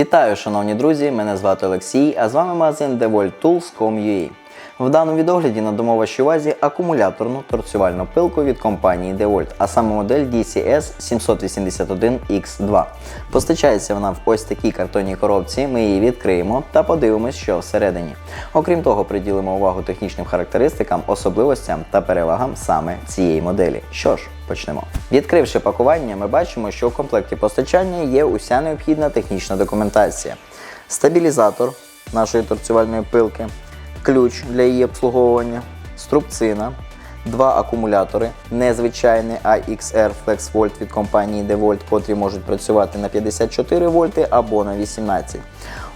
Вітаю, шановні друзі! Мене звати Олексій, а з вами магазин DeWalt В даному відогляді надамо вашій увазі акумуляторну торцювальну пилку від компанії DeWalt, а саме модель DCS 781X2. Постачається вона в ось такій картонній коробці. Ми її відкриємо та подивимось, що всередині. Окрім того, приділимо увагу технічним характеристикам, особливостям та перевагам саме цієї моделі. Що ж, почнемо. Відкривши пакування, ми бачимо, що в комплекті постачання є уся необхідна технічна документація. Стабілізатор нашої торцювальної пилки, ключ для її обслуговування, струбцина, два акумулятори, незвичайний AXR FlexVolt від компанії DeWalt, котрі можуть працювати на 54 вольти або на 18.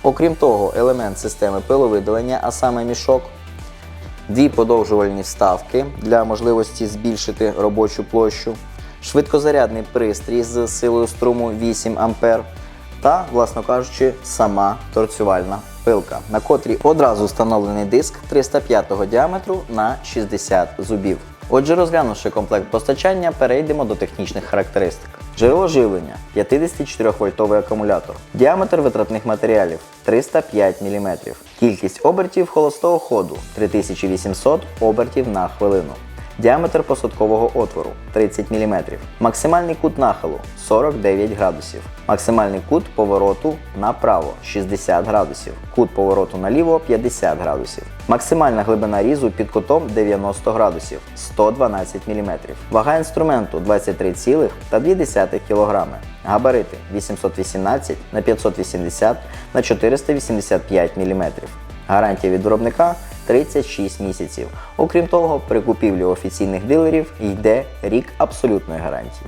Окрім того, елемент системи пиловидалення, а саме мішок, дві подовжувальні вставки для можливості збільшити робочу площу, швидкозарядний пристрій з силою струму 8 А та, власно кажучи, сама торцювальна пилка, на котрій одразу встановлений диск 305 діаметру на 60 зубів. Отже, розглянувши комплект постачання, перейдемо до технічних характеристик. Джерело живлення 54 вольтовий акумулятор. Діаметр витратних матеріалів 305 мм. Кількість обертів холостого ходу 3800 обертів на хвилину. Діаметр посадкового отвору 30 мм. Максимальний кут нахилу 49 градусів. Максимальний кут повороту направо 60 градусів. Кут повороту наліво 50 градусів. Максимальна глибина різу під кутом 90 градусів 112 мм. Вага інструменту 23,2 кг. Габарити 818 на 580 на 485 мм. Гарантія від виробника 36 місяців. Окрім того, при купівлі офіційних дилерів йде рік абсолютної гарантії.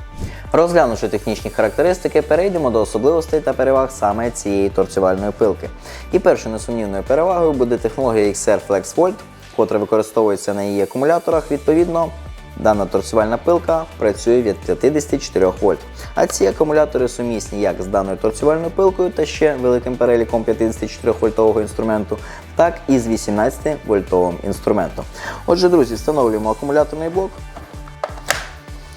Розглянувши технічні характеристики, перейдемо до особливостей та переваг саме цієї торцювальної пилки. І першою несумнівною перевагою буде технологія XR Flex Volt, котра використовується на її акумуляторах. Відповідно, Дана торцювальна пилка працює від 54 вольт. А ці акумулятори сумісні як з даною торцювальною пилкою та ще великим переліком 54 вольтового інструменту, так і з 18 вольтовим інструментом. Отже, друзі, встановлюємо акумуляторний блок.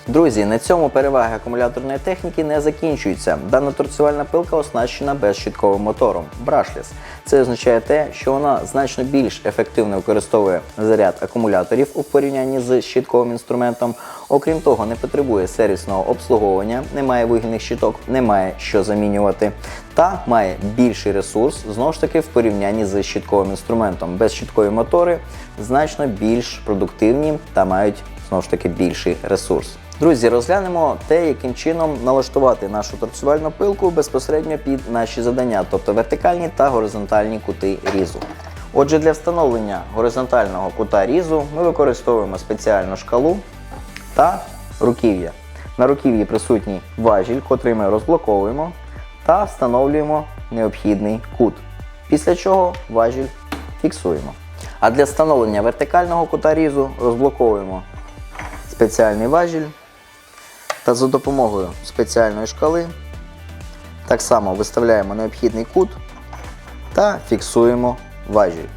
Друзі, на цьому переваги акумуляторної техніки не закінчуються. Дана торцювальна пилка оснащена безщітковим мотором Brushless. Це означає те, що вона значно більш ефективно використовує заряд акумуляторів у порівнянні з щітковим інструментом. Окрім того, не потребує сервісного обслуговування, немає вигільних щиток, немає що замінювати, та має більший ресурс знову ж таки в порівнянні з щітковим інструментом. Безщіткові мотори значно більш продуктивні та мають знову ж таки більший ресурс. Друзі, розглянемо те, яким чином налаштувати нашу торцювальну пилку безпосередньо під наші завдання, тобто вертикальні та горизонтальні кути різу. Отже, для встановлення горизонтального кута різу ми використовуємо спеціальну шкалу та руків'я. На руків'ї присутній важіль, котрий ми розблоковуємо та встановлюємо необхідний кут. Після чого важіль фіксуємо. А для встановлення вертикального кута різу розблоковуємо спеціальний важіль та за допомогою спеціальної шкали так само виставляємо необхідний кут та фіксуємо важіль.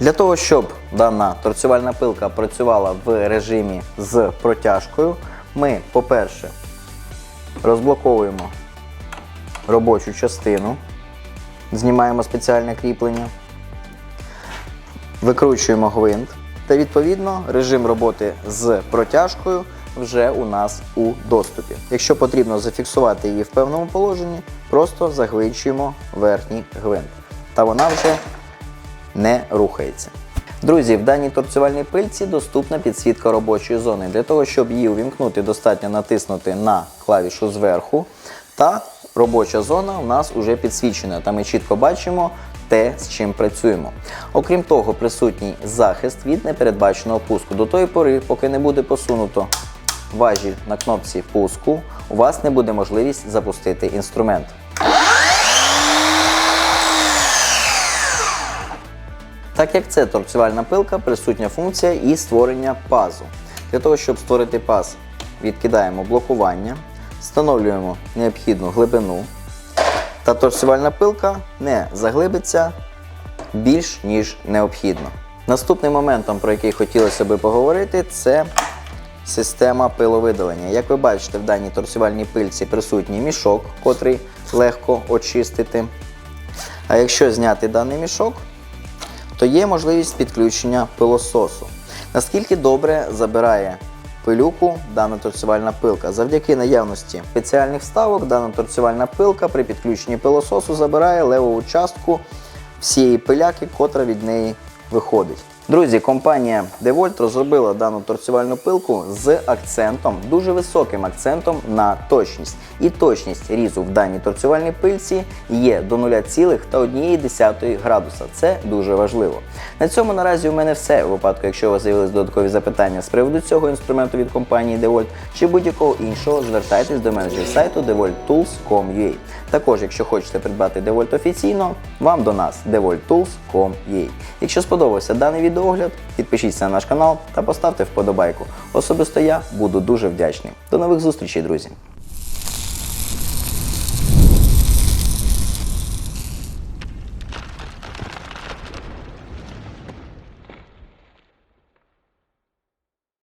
Для того, щоб дана торцювальна пилка працювала в режимі з протяжкою, ми, по-перше, розблоковуємо робочу частину, знімаємо спеціальне кріплення, викручуємо гвинт та відповідно режим роботи з протяжкою вже у нас у доступі. Якщо потрібно зафіксувати її в певному положенні, просто загвинчуємо верхній гвинт. Та вона вже не рухається. Друзі, в даній торцювальній пильці доступна підсвітка робочої зони. Для того, щоб її увімкнути, достатньо натиснути на клавішу зверху. Та робоча зона у нас вже підсвічена, та ми чітко бачимо те, з чим працюємо. Окрім того, присутній захист від непередбаченого пуску. До тої пори, поки не буде посунуто важіль на кнопці пуску, у вас не буде можливість запустити інструмент. Так як це торцювальна пилка, присутня функція і створення пазу. Для того, щоб створити паз, відкидаємо блокування, встановлюємо необхідну глибину, та торцювальна пилка не заглибиться більш ніж необхідно. Наступним моментом, про який хотілося би поговорити, це система пиловидалення. Як ви бачите, в даній торцювальній пильці присутній мішок, котрий легко очистити. А якщо зняти даний мішок, то є можливість підключення пилососу. Наскільки добре забирає пилюку дана торцювальна пилка? Завдяки наявності спеціальних вставок дана торцювальна пилка при підключенні пилососу забирає левову частку всієї пиляки, котра від неї виходить. Друзі, компанія DeWalt розробила дану торцювальну пилку з акцентом, дуже високим акцентом на точність. І точність різу в даній торцювальній пильці є до 0,1 градуса. Це дуже важливо. На цьому наразі у мене все. У випадку, якщо у вас з'явились додаткові запитання з приводу цього інструменту від компанії DeWalt чи будь-якого іншого, звертайтесь до менеджера сайту devolttools.com.ua. Також, якщо хочете придбати DeWalt офіційно, вам до нас devolttools.com.ua. Якщо сподобався даний відеогляд, підпишіться на наш канал та поставте вподобайку. Особисто я буду дуже вдячний. До нових зустрічей, друзі!